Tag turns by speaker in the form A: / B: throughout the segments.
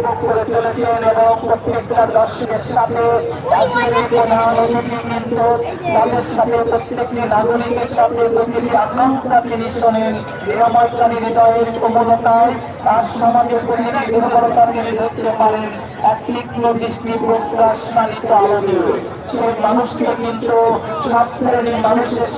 A: উপভোগ করে চলেছেন এবং প্রত্যেকটা দর্শকের সাথে তাদের সাথে প্রত্যেকটি নাগরিকের সাথে প্রতিটি আকাঙ্ক্ষা তিনি শোনেন নিরাময়কারী হৃদয়ের কোমলতায় তার সমাজের প্রতিটি দুর্বলতা তিনি ধরতে পারেন এক তীক্ষ্ণ দৃষ্টি প্রকাশ সালিত আলো দিয়ে সেই মানুষকে কিন্তু সব শ্রেণির মানুষের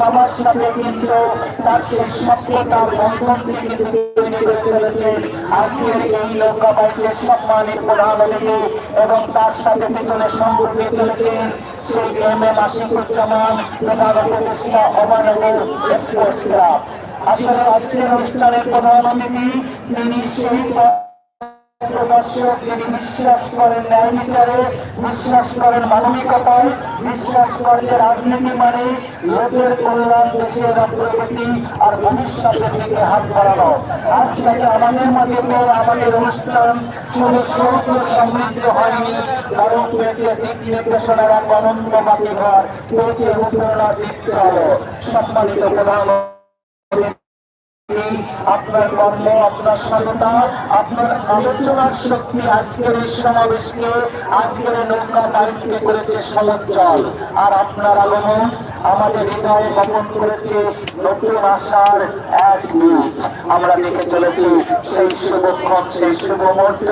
A: সবার সাথে কিন্তু তার সেই সভ্যতার বন্ধনকে কিন্তু তৈরি করে চলেছেন আজকের এই নৌকা বাইকের সম্মানিত প্রধান অতিথি এবং তার সাথে পেছনে দিয়ে চলেছেন সেই এম এম আশিকুজ্জামান প্রধান উপদেষ্টা অমানব আসলে আজকের অনুষ্ঠানের প্রধান অতিথি তিনি সেই বিশ্বাস করেন ন্যায় বিচারে বিশ্বাস করেন মানবিকতায়, বিশ্বাস করেন রাজনীতি মানে লোকের কল্যাণ, দেশের অগ্রগতি আর ভবিষ্যতের দিকে হাত বাড়ানো। আজ থেকে আমাদের মাঝে তো আমাদের অনুষ্ঠান শুধু সৌখ্য সমৃদ্ধ হয়নি, বরং পেয়েছে দিক নির্দেশনার এক অনন্ত বাকি ঘর পেয়েছে অনুপ্রেরণা দিক সম্মানিত প্রধান আপনার কর্ম, আপনার সততা, আপনার আলোচনার শক্তি আজকের এই সমাবেশকে, আজকের নৌকা বাড়িতে করেছে সমুজ্জ্বল আর আপনার আগমন আমাদের হৃদয়ে বপন করেছে নতুন আশার এক বীজ। আমরা দেখে চলেছি সেই শুভক্ষণ, সেই শুভ মুহূর্ত।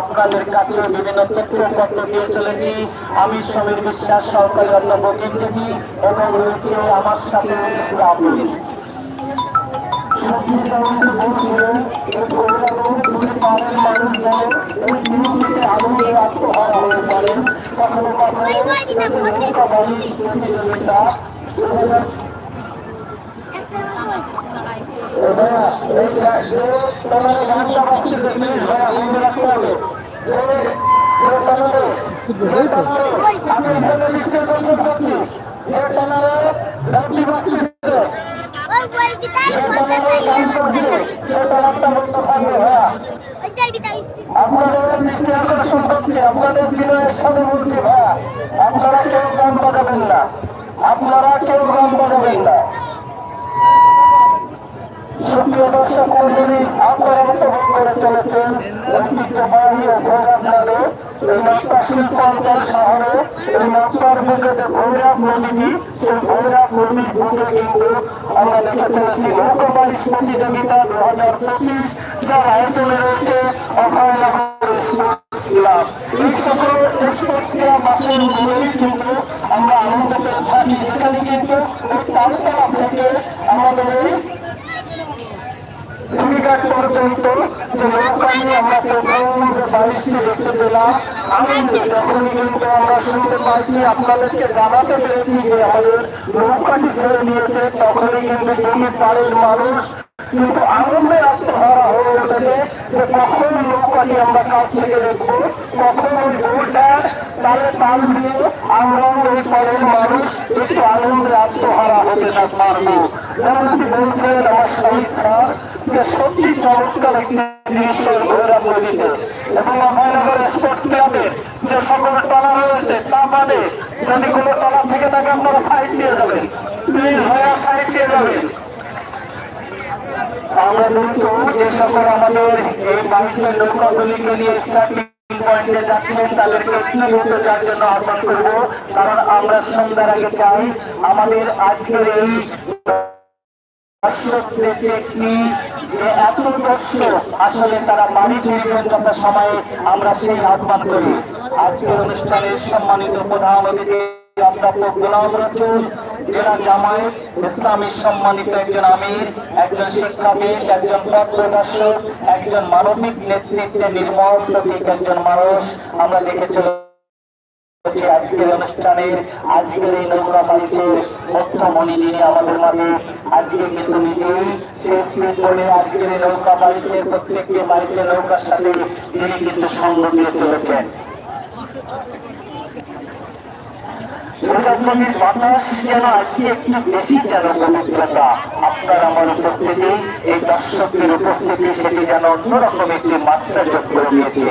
A: আপনাদের কাছে বিভিন্ন তথ্যপত্র দিয়ে চলেছি। আমি সমীর বিশ্বাস সরকারি অধ্যাপক ইংরেজি, এবং রয়েছে আমার সাথে আপনি।
B: ওই বই বিতাই বলতে চাই ওই যাই বিতাই
A: আপনাদের দৃষ্টি আকর্ষণ করছি আপনাদের বিনয়ের সাথে বলছি ভাইয়া আপনারা কেউ গান বাজাবেন না আপনারা কেউ গান বাজাবেন না সুপ্রিয় দর্শক মন্ডলী আপনারা উপভোগ করে চলেছেন ঐতিহ্যবাহী ও ভৈরব নামে এই নকটা শিল্পাঞ্চল শহরে এই নকটার বুকে যে ভৈরব নদীটি, সেই ভৈরব নদীর বুকে কিন্তু আমরা দেখে চলেছি নৌকাবাড়ির প্রতিযোগিতা দু হাজার পঁচিশ যার আয়োজনে রয়েছে Abhaynagar sports club sports club মিলেই কিন্তু আমরা আনন্দ পেয়ে থাকি এখানে কিন্তু এই তালতলা থেকে আমাদের এই ভূমিকাট পর্যন্ত নৌকা আমরা প্রথম দেখতে পেলাম আনন্দ যখনই কিন্তু আমরা শুনতে পাইছি আপনাদেরকে জানাতে পেরেছি যে আমাদের নৌকাটি ছেড়ে নিয়েছে তখনই কিন্তু মানুষ কিন্তু আনন্দে আত্মহারা হয়ে উঠেছে যে কখন নৌকাটি আমরা কাছ থেকে দেখব কখন ওই বোটটা তালে তাল দিয়ে আমরা ওই পাড়ের মানুষ একটু আনন্দে আত্মহারা হতে না পারব যেমনটি বলছেন আমার শহীদ স্যার যে সত্যি চমৎকার একটি যে সকল আমরা কিন্তু যে সকল আমাদের এই বাইশের নৌকাগুলিকে নিয়ে স্টার্টিং পয়েন্টে যাচ্ছেন, তাদেরকে দ্রুত যার জন্য আহ্বান করব। কারণ আমরা সন্ধ্যার আগে চাই আমাদের আজকের এই সম্মানিত প্রধান অতিথি অধ্যাপক গোলাম রসুল জেলা জামায়াত ইসলামী সম্মানিত একজন আমির একজন শিক্ষাবিদ একজন পথ একজন মানবিক নেতৃত্বে নির্মল প্রতীক একজন মানুষ আমরা দেখে চলে বাতাস যেন আজকে একটু বেশি যেন পবিত্রতা। আপনার আমার উপস্থিতি, এই দর্শকের উপস্থিতি, সেটি যেন অন্যরকম একটি মাত্রা যোগ করে দিয়েছে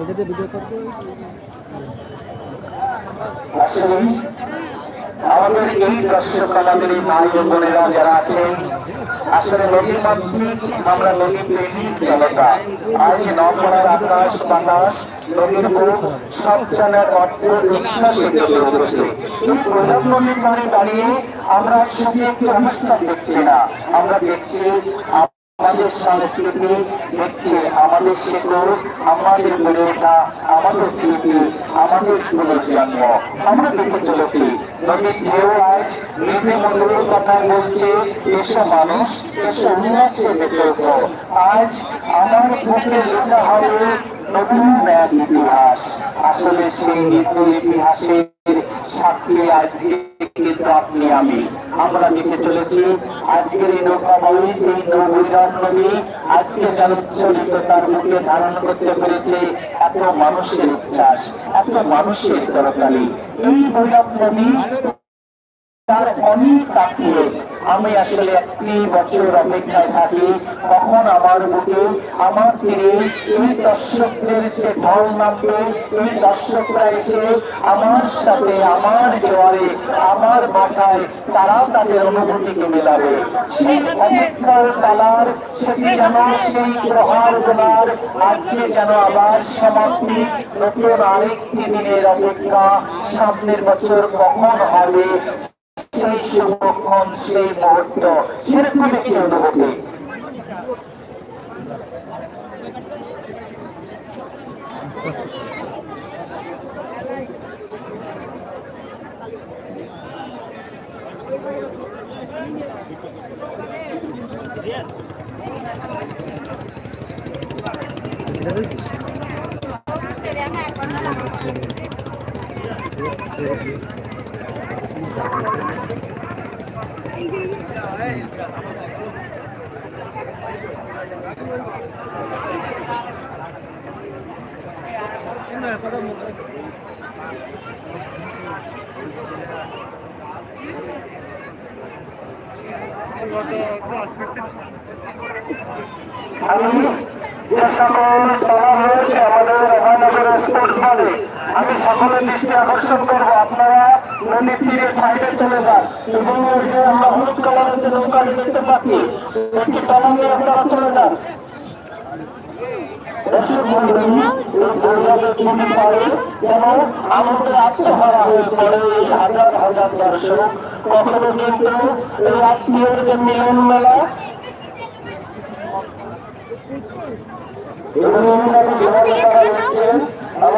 C: এটা দিয়ে ভিডিও করতে
A: আমাদের এই এই বোনেরা যারা আছেন আসলে নদীর মাধ্যমে আমরা নদী প্রেমিক জনতা আজ আকাশ বাতাস নদীর বুক সব জানার অর্থ ইচ্ছা উঠেছে নদীর দাঁড়িয়ে আমরা শুধু একটি অনুষ্ঠান দেখছি না। আমরা দেখছি আমাদের সংস্কৃতি দেখছে আমাদের শেকড় আমাদের ওঠা আমাদের স্মৃতি, আমাদের পুনর্জন্ম আমরা দেখে চলেছি। নদীর ঢেউ আজ নিজে মন্দিরের কথা বলছে এসব মানুষ এসব দেখে ওঠো আজ আমার বুকে লেখা হবে নতুন এক ইতিহাস। আসলে সেই নিত্য সাক্ষী আজকে কিন্তু আপনি আমি। আমরা দেখে চলেছি, আজকের এই নৌকাবাহী সেই নৌবৈরাট আজকে যেন চলিত তার মুখে ধারণ করতে পেরেছে এত মানুষের উচ্ছ্বাস, এত মানুষের তরকারি এই বৈরাট তার অনেক তাকিয়ে আমি আসলে একটি বছর অপেক্ষায় থাকি। কখন আমার বুকে? আমার তীরে এই দর্শকদের সে ঢল নামবে, এই দর্শকরা এসে আমার সাথে, আমার জোয়ারে, আমার মাথায় তারা তাদের অনুভূতিকে মেলাবে। সেটি যেন সেই প্রহার গোলার আজকে যেন আবার সমাপ্তি। নতুন আরেকটি দিনের অপেক্ষা। সামনের বছর কখন হবে? সেই শুভক্ষণ সেই মুহূর্ত সেরকম একটি অনুভূতি
C: আস্তে আস্তে এটা দিয়েছিস
A: আমি যে সকল দলা রয়েছে আমাদের অভয়নগর আমি সকলের দৃষ্টি আকর্ষণ করব। আপনারা নদীর তীরে সাইডে চলে যান। এবং আমরা হলুদ কালারের যে নৌকাটি দেখতে পাচ্ছি একটি দলা নিয়ে আপনারা চলে যান। পারে কখনো কিন্তু আত্মীয় যে মিলন মেলা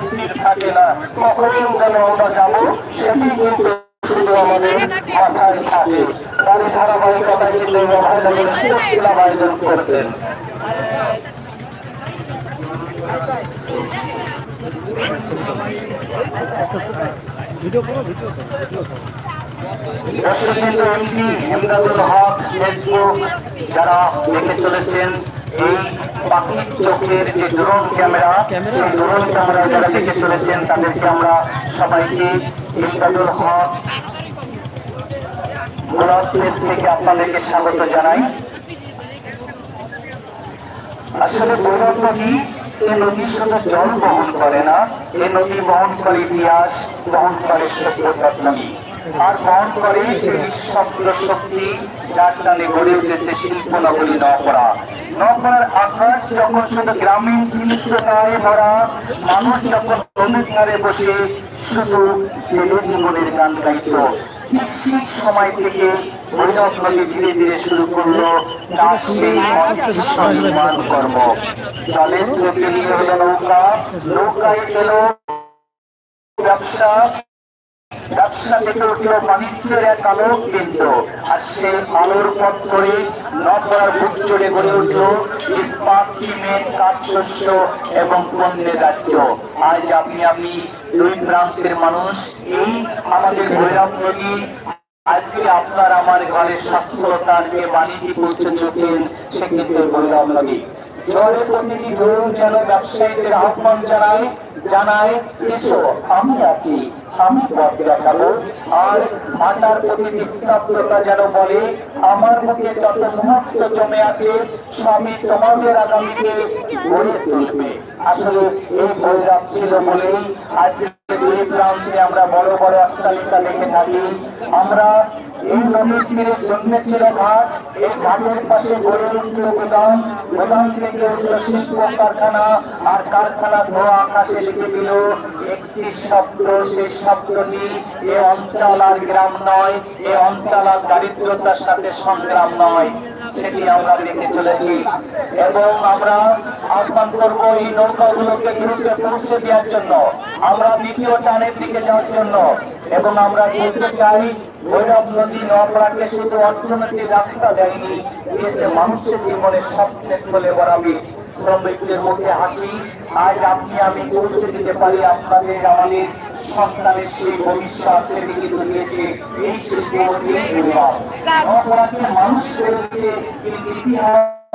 A: স্থির থাকে না কখন যেন আমরা যাব কিন্তু আমাদের মাথায় থাকে তার ধারাবাহিকতায় কিন্তু শিল্প আয়োজন করছেন
C: আস্তে আস্তে ভিডিও করো ভিডিও করো
A: যারা দেখে চলেছেন এই পাখির চোখের যে ড্রোন ক্যামেরা সেই ড্রোন ক্যামেরা যারা দেখে চলেছেন তাদেরকে আমরা সবাইকে হক প্লেস থেকে আপনাদেরকে স্বাগত জানাই। আসলে বৈরব নদী এই নদী শুধু জল বহন করে না এই নদী বহন করে ইতিহাস বহন করে সভ্যতার নদী আর বহন করে সেই নিঃশব্দ শক্তি যার টানে গড়ে উঠেছে শিল্প নগরী নকরা নকরার আকাশ যখন শুধু গ্রামীণ চিন্তায় ভরা, মানুষ যখন নদীর ধারে বসে, শুধু জেলে জীবনের গান গাইত। সময় থেকে ভৈরব নদী ধীরে ধীরে শুরু করল নির্মাণ কর্ম জলের স্রোতে নিয়ে হলো নৌকা, নৌকায় এলো ব্যবসা আজ মানুষ। এই আমাদের ভৈরব নদী, আজকে আপনার আমার ঘরের সচ্ছলতার যে বাণিজ্যিক পৌঁছে দিয়েছেন সে কিন্তু ভৈরব নদী। জলে প্রতিটি ঢেউ যেন ব্যবসায়ীদের আহ্বান জানায় জানায় এসো, আমি আছি। আমি পথ আর ভাটার প্রতি নিস্তব্ধতা যেন বলে, আমার মুখে যত মুহূর্ত জমে আছে স্বামী তোমাদের আগামীকে গড়ে তুলবে। আসলে এই বৈরাগ ছিল বলেই আজকে দুই আমরা বড় বড় অট্টালিকা দেখে থাকি। আমরা এই নদীর তীরে জন্মেছিল ঘাট, এই ঘাটের পাশে গড়ে থেকে উঠল শিল্প কারখানা আর কারখানা ধোয়া আকাশে লিখে দিল। একটি শব্দ সেই শব্দটি এ অঞ্চল আর গ্রাম নয়, এ অঞ্চল দারিদ্রতার সাথে সংগ্রাম নয়। সেটি আমরা দেখে চলেছি। এবং আমরা আহ্বান করব এই নৌকাগুলোকে দ্রুত পৌঁছে দেওয়ার জন্য। আমরা দ্বিতীয় টানের দিকে যাওয়ার জন্য। এবং আমরা বলতে চাই, ভৈরব নদী নপড়াকে শুধু অর্থনৈতিক রাস্তা দেয়নি মানুষের জীবনের স্বপ্নের ফলে বরাবি শ্রমিকদের মধ্যে হাসি। আজ আপনি আমি পৌঁছে দিতে পারি আপনাদের আমাদের সন্তানের সেই ভবিষ্যৎ সেটি কিন্তু দিয়েছে এই শিল্প মানুষ করেছে ইতিহাস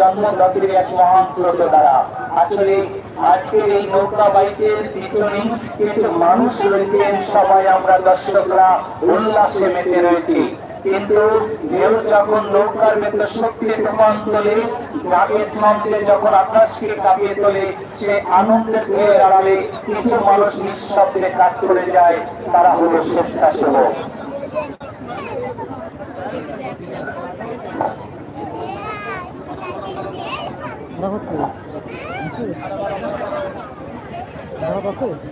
A: জন্মদাত্রীর এক মহান স্রোত দ্বারা আসলে আজকের এই নৌকা বাইকের পিছনে কিছু মানুষ রয়েছেন, সবাই আমরা দর্শকরা উল্লাসে মেতে রয়েছি। কিন্তু ঢেউ যখন নৌকার ভেতর শক্তি তুফান তোলে গাভীর মন্ত্রে যখন আকাশকে কাঁপিয়ে তোলে, সে আনন্দের ঢেউয়ের আড়ালে কিছু মানুষ নিঃশব্দে কাজ করে যায়, তারা হলো স্বেচ্ছাসেবক
C: রাহত করে আছে Thank আছে?